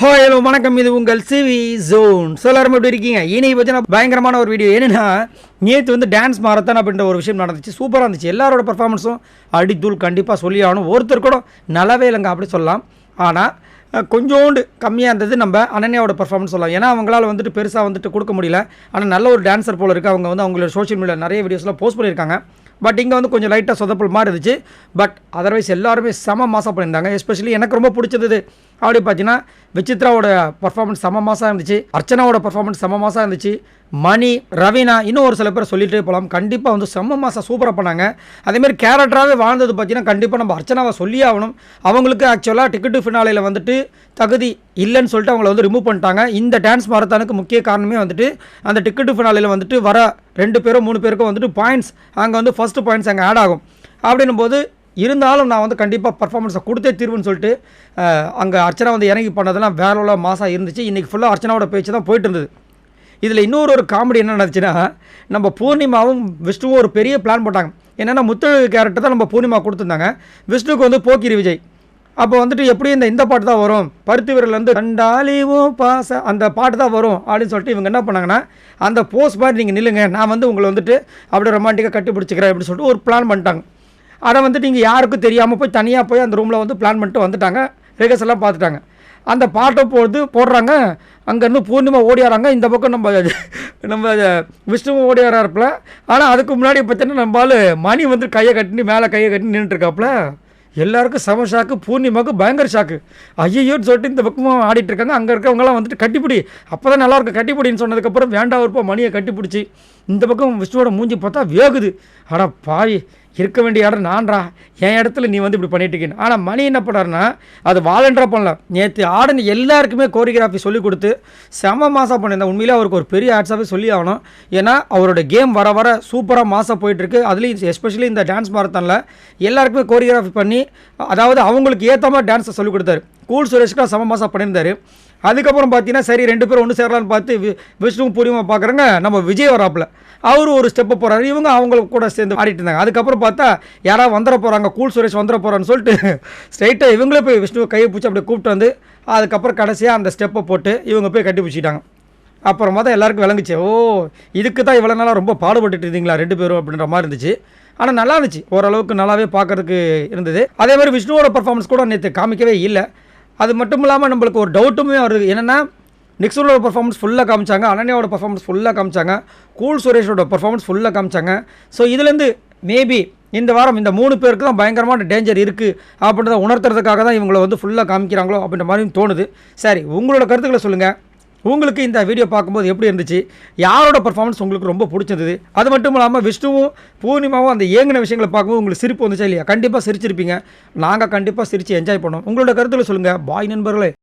Hi hello வணக்கம். இது உங்கள் சிவி ஜோன் சொல்லாரம் எப்படி இருக்கீங்க? இனி பற்றின பயங்கரமான ஒரு வீடியோ என்னென்னா நேற்று வந்து டான்ஸ் மாரத்தான் அப்படின்ற ஒரு விஷயம் நடந்துச்சு. சூப்பராக இருந்துச்சு. எல்லாரோட பர்ஃபார்மன்ஸும் அடித்தூள் கண்டிப்பாக சொல்லி ஆகணும் ஒருத்தர் கூட நல்லாவே இல்லைங்க அப்படி சொல்லலாம். ஆனால் கொஞ்சோண்டு கம்மியாக இருந்தது. நம்ம அனன்யாவோட பர்ஃபார்மன்ஸ் சொல்லலாம். ஏன்னா அவங்களால் வந்துட்டு பெருசாக வந்துட்டு கொடுக்க முடியல. ஆனால் நல்ல ஒரு டான்ஸர் போல் இருக்குது அவங்க வந்து அவங்களோட சோஷியல் மீடியாவில் நிறைய வீடியோஸ்லாம் போஸ்ட் பண்ணியிருக்காங்க. பட் இங்கே வந்து கொஞ்சம் லைட்டாக சொதப்பல் மாதிரி இருந்துச்சு பட் அதர்வைஸ் எல்லாருமே செம மாசம் பண்ணியிருந்தாங்க. எஸ்பெஷலி எனக்கு ரொம்ப பிடிச்சது அப்படி பார்த்தீங்கன்னா விசித்ராவோட பர்ஃபார்மன்ஸ் செம மாதம் இருந்துச்சு. அர்ச்சனாவோட பர்ஃபார்மன்ஸ் செம மாதம் இருந்துச்சு. மணி ரவீனா இன்னும் ஒரு சில பேர் சொல்லிட்டே போகலாம் கண்டிப்பாக வந்து செம்ம மாதம் சூப்பராக பண்ணாங்க. அதேமாரி கேரக்டராகவே வாழ்ந்தது பார்த்தீங்கன்னா கண்டிப்பாக நம்ம அர்ச்சனாவை சொல்லி ஆகணும். அவங்களுக்கு ஆக்சுவலாக டிக்கெட்டு ஃபினாலையில் வந்துட்டு தகுதி இல்லைன்னு சொல்லிட்டு அவங்கள வந்து ரிமூவ் பண்ணிட்டாங்க. இந்த டான்ஸ் மாரத்தானுக்கு முக்கிய காரணமே வந்துட்டு அந்த டிக்கெட்டு ஃபினாலையில் வந்துட்டு வர ரெண்டு பேரும் மூணு பேருக்கும் வந்துட்டு பாயிண்ட்ஸ் அங்கே வந்து ஃபஸ்ட்டு பாயிண்ட்ஸ் அங்கே ஆட் ஆகும். அப்படின்னும் போது இருந்தாலும் நான் வந்து கண்டிப்பாக பர்ஃபார்மன்ஸை கொடுத்தே தீர்வுன்னு சொல்லிட்டு அங்கே அர்ச்சனா வந்து இறங்கி பண்ணதெல்லாம் வேற உள்ள மாதம் இருந்துச்சு இன்றைக்கி ஃபுல்லாக அர்ச்சனாவோட பேச்சு தான் போயிட்டு இருந்தது. இதில் இன்னொரு ஒரு காமெடி என்ன நடந்துச்சுன்னா நம்ம பூர்ணிமாவும் விஷ்ணுவும் ஒரு பெரிய பிளான் போட்டாங்க. என்னென்னா முத்தழகு கேரக்டர் தான் நம்ம பூர்ணிமா கொடுத்துருந்தாங்க. விஷ்ணுக்கு வந்து போக்கிரி விஜய். அப்போ வந்துட்டு எப்படி இந்த இந்த பாட்டு தான் வரும். பருத்தி வீரர்லேருந்து கண்டாலிவும் பாச அந்த பாட்டு தான் வரும் அப்படின்னு சொல்லிட்டு இவங்க என்ன பண்ணாங்கன்னா அந்த போஸ் மாதிரி நீங்கள் நில்லுங்க. நான் வந்து உங்களை வந்துட்டு அப்படியே ரொமான்டிக்காக கட்டி பிடிச்சிக்கிறேன் அப்படின்னு சொல்லிட்டு ஒரு பிளான் பண்ணிட்டாங்க. அதை வந்துட்டு நீங்கள் யாருக்கும் தெரியாமல் போய் தனியாக போய் அந்த ரூமில் வந்து பிளான் பண்ணிட்டு வந்துட்டாங்க. ரிகர்ஸ் எல்லாம் பார்த்துட்டாங்க. அந்த பாட்டை போது போடுறாங்க. அங்கேருந்து பூர்ணிமா ஓடியாராங்க. இந்த பக்கம் நம்ம நம்ம விஷ்ணுவும் ஓடியாராப்புல ஆனால் அதுக்கு முன்னாடி பார்த்தீங்கன்னா நம்மளால் மணி வந்து கையை கட்டி மேலே கையை கட்டி நின்றுட்டுருக்காப்புல எல்லாருக்கும் செம ஷாக்கு பூர்ணிமாவுக்கு பயங்கர ஷாக்கு ஐயோன்னு சொல்லிட்டு இந்த பக்கமும் ஆடிட்டு இருக்காங்க. அங்கே இருக்கவங்கலாம் வந்துட்டு கட்டிப்பிடி. அப்போ தான் நல்லாயிருக்கும் கட்டிப்பிடின்னு சொன்னதுக்கப்புறம் வேண்டாம் இருப்போம் மணியை கட்டிப்பிடிச்சி. இந்த பக்கம் விஷ்ணுவோட மூஞ்சி பார்த்தா வேகுது. அட பாய் இருக்க வேண்டிய இடம் நான்டா. என் இடத்துல நீ வந்து இப்படி பண்ணிட்டு இருக்கீங்க ஆனால் மணி என்ன பண்ணாருன்னா அது வாலண்டரா பண்ணல. நேற்று ஆடன் எல்லாருக்குமே கோரியோகிராஃபி சொல்லி கொடுத்து செம மாசாக பண்ணியிருந்தேன். உண்மையிலே அவருக்கு ஒரு பெரிய ஆட்ஸாகவே சொல்லி ஆகணும். ஏன்னா அவரோட கேம் வர வர சூப்பராக மாசாக போயிட்டுருக்கு. அதுலேயும் எஸ்பெஷலி இந்த டான்ஸ் மாரத்தானில் எல்லாருக்குமே கோரியோகிராஃபி பண்ணி அதாவது அவங்களுக்கு ஏற்ற மாதிரி டான்ஸை சொல்லி கொடுத்தாரு. கூல் சுரேஷ்க்கு செம மாசாக பண்ணியிருந்தாரு. அதுக்கப்புறம் பார்த்தீங்கன்னா சரி ரெண்டு பேரும் ஒன்று சேரலான்னு பார்த்து வி- விஷ்ணு பூர்ணிமா பார்க்குறாங்க நம்ம விஜய் வராப்புல. அவரு ஒரு ஸ்டெப்பு போகிறாரு இவங்க அவங்களுக்கு கூட சேர்ந்து ஆடிட்டு இருந்தாங்க. அதுக்கப்புறம் பார்த்தா யாராவது வந்துட போகிறாங்க கூல் சுரேஷ் வந்துட போகிறான்னு சொல்லிட்டு ஸ்ட்ரைட்டாக இவங்களே போய் விஷ்ணுவை கையை பிடிச்சி அப்படியே கூப்பிட்டு வந்து அதுக்கப்புறம் கடைசியாக அந்த ஸ்டெப்பை போட்டு இவங்க போய் கட்டி பிடிச்சிட்டாங்க அப்புறமா தான் எல்லாருக்கும் விளங்குச்சு. ஓ இதுக்கு தான் இவ்வளோ நாளாக ரொம்ப பாடுபட்டுட்டு இருந்தீங்களா ரெண்டு பேரும் அப்படின்ற மாதிரி இருந்துச்சு. ஆனால் நல்லா இருந்துச்சு. ஓரளவுக்கு நல்லாவே பார்க்குறதுக்கு இருந்தது. அதே மாதிரி விஷ்ணுவோட பர்ஃபார்மன்ஸ் கூட நேற்று காமிக்கவே இல்லை. அது மட்டும் இல்லாமல் நம்மளுக்கு ஒரு டவுட்டுமே வருது. என்னென்னா நிக்ஸனோட பர்ஃபார்மன்ஸ் ஃபுல்லாக காமிச்சாங்க அனன்யாவோட பர்ஃபார்மன்ஸ் ஃபுல்லாக காமிச்சாங்க கூல் சுரேஷோட பர்ஃபார்மன்ஸ் ஃபுல்லாக காமிச்சாங்க. ஸோ இதுலேருந்து மேபி இந்த வாரம் இந்த மூணு பேருக்கு தான் பயங்கரமான டேஞ்சர் இருக்குது அப்படின்றத உணர்த்துறதுக்காக தான் இவங்களை வந்து ஃபுல்லாக காமிக்கிறாங்களோ அப்படின்ற மாதிரியும் தோணுது. சரி உங்களோட கருத்துக்களை சொல்லுங்கள் உங்களுக்கு இந்த வீடியோ பார்க்கும்போது எப்படி இருந்துச்சு? யாரோட பர்ஃபார்மன்ஸ் உங்களுக்கு ரொம்ப பிடிச்சிருந்தது? அது மட்டும் இல்லாமல் விஷ்ணுவும் பூர்ணிமாவும் அந்த ஏங்கின விஷயங்களை பார்க்கும்போது உங்களுக்கு சிரிப்பு வந்துச்சா இல்லையா? கண்டிப்பாக சிரிச்சிருப்பீங்க. நாங்கள் கண்டிப்பாக சிரித்து என்ஜாய் பண்ணோம் உங்களோட கருத்தில் சொல்லுங்கள் பாய் நண்பர்களே.